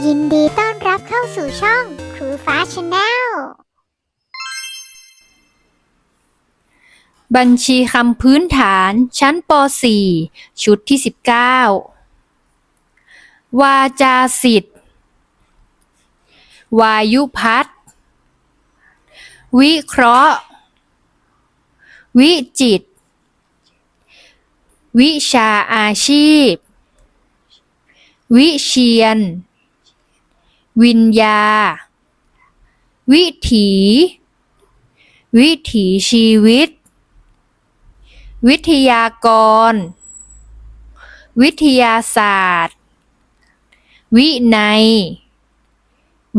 ยินดีต้อนรับเข้าสู่ช่องครูฟ้าชาแนล บัญชีคำพื้นฐานชั้นป .4 ชุดที่ 19 วาจาสิทธิ์ วายุพัฒวิเคราะห์ วิจิต วิชาอาชีพ วิเชียน วิญญา วิถี วิถีชีวิต วิทยากร วิทยาศาสตร์ วินัย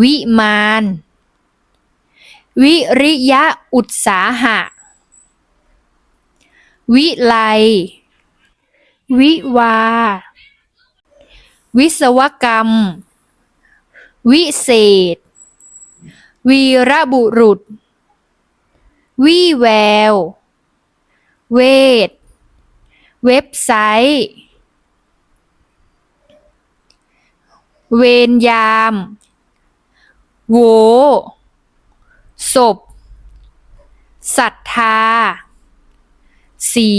วิมาน วิริยะอุตสาหะ วิไล วิวา วิศวกรรม วิเศษ วีระบุรุษวิแวว เวท เว็บไซต์ เวรยาม โว ศพ ศรัทธา สี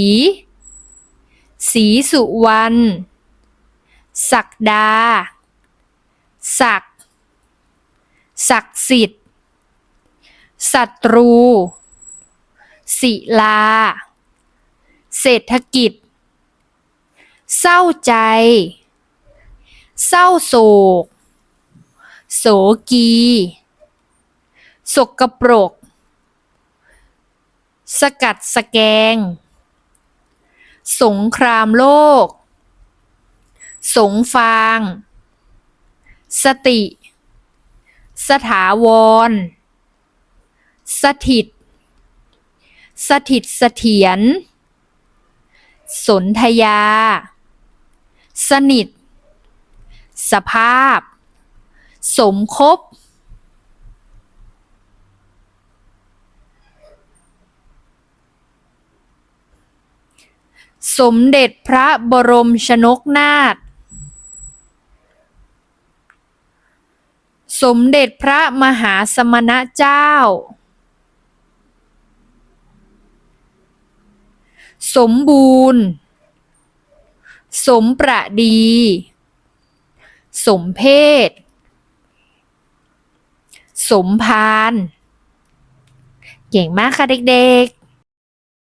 สีสุวรรณ ศักดา ศัก ศักดิ์สิทธิ์ศัตรู ศิลา เศรษฐกิจ เศร้าใจ เศร้าโศก โสกี สกปรก สกัดสแกง สงครามโลก สงฟาง สติ สถาวร สถิต สถิตเสถียร สนธยา สนิท สภาพ สมคบ สมเด็จพระบรมชนกนาถ สมเด็จพระมหาสมณเจ้า สมบูรณ์ สมประดี สมเพศ สมพาน เก่งมากค่ะเด็กๆ